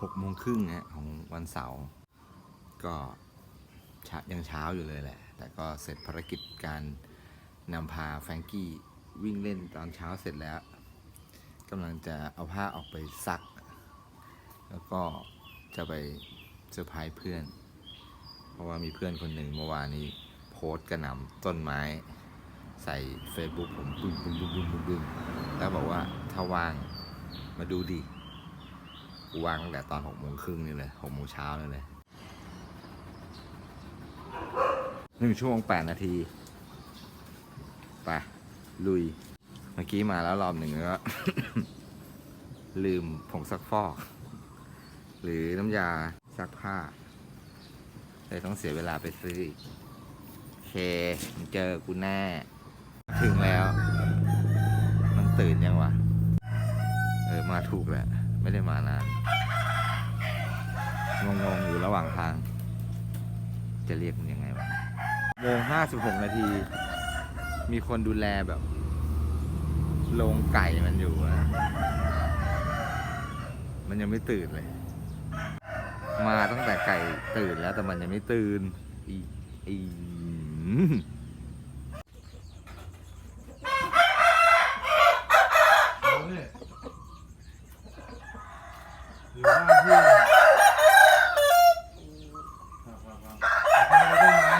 หกโมงครึ่งฮะของวันเสาร์ก็ยังเช้าอยู่เลยแหละ แต่ก็เสร็จภารกิจการนำพาแฟรงกี้วิ่งเล่นตอนเช้าเสร็จแล้วกำลังจะเอาผ้าออกไปซัก แล้วก็จะไปเซอร์ไพรส์เพื่อน เพราะว่ามีเพื่อนคนหนึ่งเมื่อวานนี้โพสต์กระหน่ำต้นไม้ใส่ Facebook ผมบึ้มบึ้มบึ้มบึ้มบึ้มบึ้มแล้วบอกว่าถ้าว่างมาดูดิ กูวางตั้งแต่ตอนหกโมงครึ่งนี่เลยหกโมงเช้านี่เลยหนึ่งชั่วโมงแปดนาที ไป ลุย เมื่อกี้มาแล้วรอบหนึ่งแล้ว ลืมผงซักฟอก หรือน้ำยาซักผ้าเลยต้องเสียเวลาไปซื้ออีกเคมึงเจอกูแน่ ถึงแล้ว มันตื่นยังวะ เออ มาถูกแหละ ไม่ได้มานานงงๆอยู่ระหว่างทาง จะเรียกมันยังไงวะโมงห้าสิบหกนาที มีคนดูแลแบบโรงไก่มันอยู่อะมันยังไม่ตื่นเลย มาตั้งแต่ไก่ตื่นแล้วแต่มันยังไม่ตื่นอีอีอืม เอาเนี่ยอยู่บ้านเพื่อนครับครับครับเอาไปต้นไม้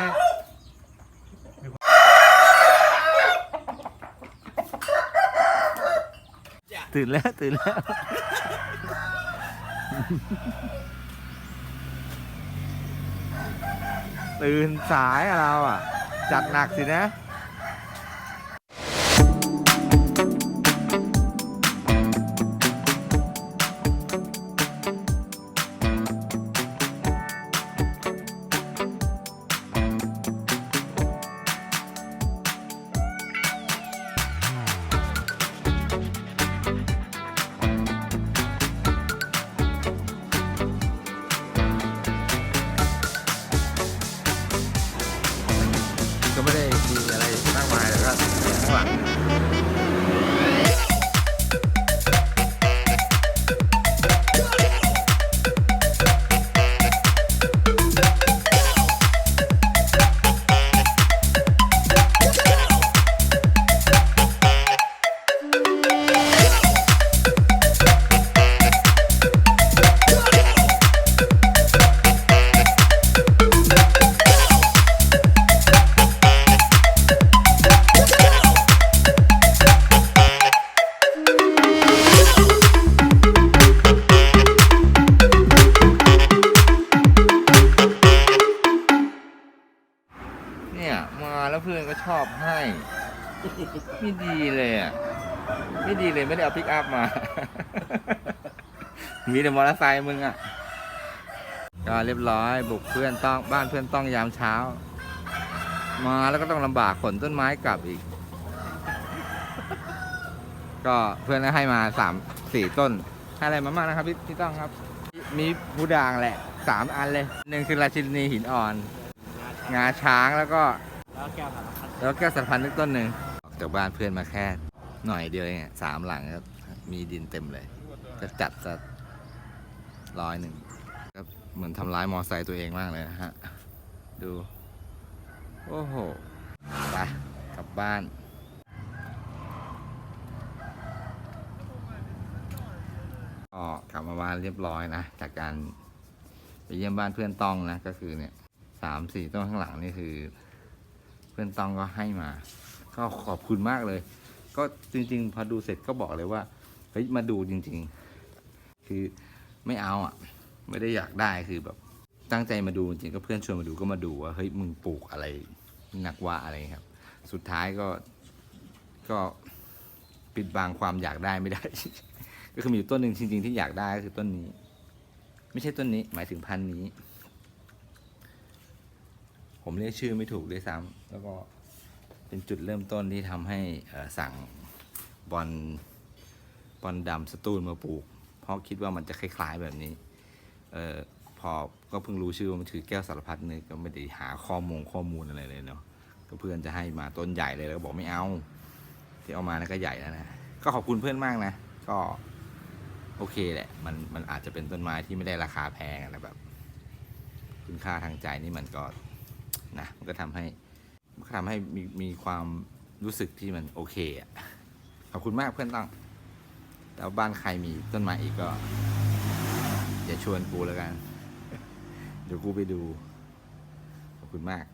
ตื่นแล้วตื่นแล้วตื่นสายเราอะ จัดหนักสินะ เพื่อนก็ชอบให้ ไม่ดีเลยอะ ไม่ดีเลยไม่ได้เอาปิกอัพมา มีแต่มอเตอร์ไซค์มึงอะ ก็เรียบร้อย บุกเพื่อนต้องบ้านเพื่อนต้องยามเช้า มาแล้วก็ต้องลำบากขนต้นไม้กลับอีก ก็เพื่อนก็ให้มาสามสี่ต้น ให้อะไรมามากนะครับพี่พี่ต้องครับ มีผู้ด่างแหละสามอันเลยหนึ่งคือราชินีหินอ่อน งาช้างแล้วก็ แล้วแก้วสารพัดแล้วแก้วสัตว์พันธุ์นึกต้นหนึ่งออกจากบ้านเพื่อนมาแค่ หน่อยเดียวเองอะสามหลังก็มีดินเต็มเลยก็จัดสักร้อยหนึ่งก็เหมือนทำร้ายมอไซค์ตัวเองมากเลยนะฮะ ดู โอ้โหไปกลับบ้านก็กลับมาบ้านเรียบร้อยนะ จากการไปเยี่ยมบ้านเพื่อนต้องนะ ก็คือเนี่ยสามสี่ต้นข้างหลังนี่คือ เพื่อนตองก็ให้มา ก็ขอบคุณมากเลย ก็จริง ๆ พอดูเสร็จก็บอกเลยว่าเฮ้ยมาดูจริง ๆ คือไม่เอาอะ ไม่ได้อยากได้คือแบบตั้งใจมาดูจริงๆก็เพื่อนชวนมาดูก็มาดูว่าเฮ้ยมึงปลูกอะไรนักว่าอะไรครับ สุดท้ายก็ก็ปิดบังความอยากได้ไม่ได้ ก็คือมีอยู่ต้นหนึ่งจริง ๆ ที่อยากได้ก็คือต้นนี้ ไม่ใช่ต้นนี้ หมายถึงพันธุ์นี้ ผมเรียกชื่อไม่ถูกด้วยซ้ำแล้วก็เป็นจุดเริ่มต้นที่ทำให้สั่งบอลบอลดำสตูลมาปลูก เพราะคิดว่ามันจะคล้ายๆแบบนี้ เออพอก็เพิ่งรู้ชื่อว่ามันคือแก้วสารพัดนึกก็ไม่ได้หาข้อมูลข้อมูลอะไรเลยเนาะก็เพื่อนจะให้มาต้นใหญ่เลยแล้วบอกไม่เอา ที่เอามานะก็ใหญ่แล้วนะก็ขอบคุณเพื่อนมากนะ ก็โอเคแหละมันมันอาจจะเป็นต้นไม้ที่ไม่ได้ราคาแพงอะไรแบบ คุณค่าทางใจนี่มันก็ นะมันก็ทำให้มันทำให้มีมีความรู้สึกที่มันโอเคอะขอบคุณมากเพื่อนตั้งแล้วบ้านใครมีต้นไม้อีกก็อย่าชวนกูแล้วกัน เดี๋ยวกูไปดู ขอบคุณมาก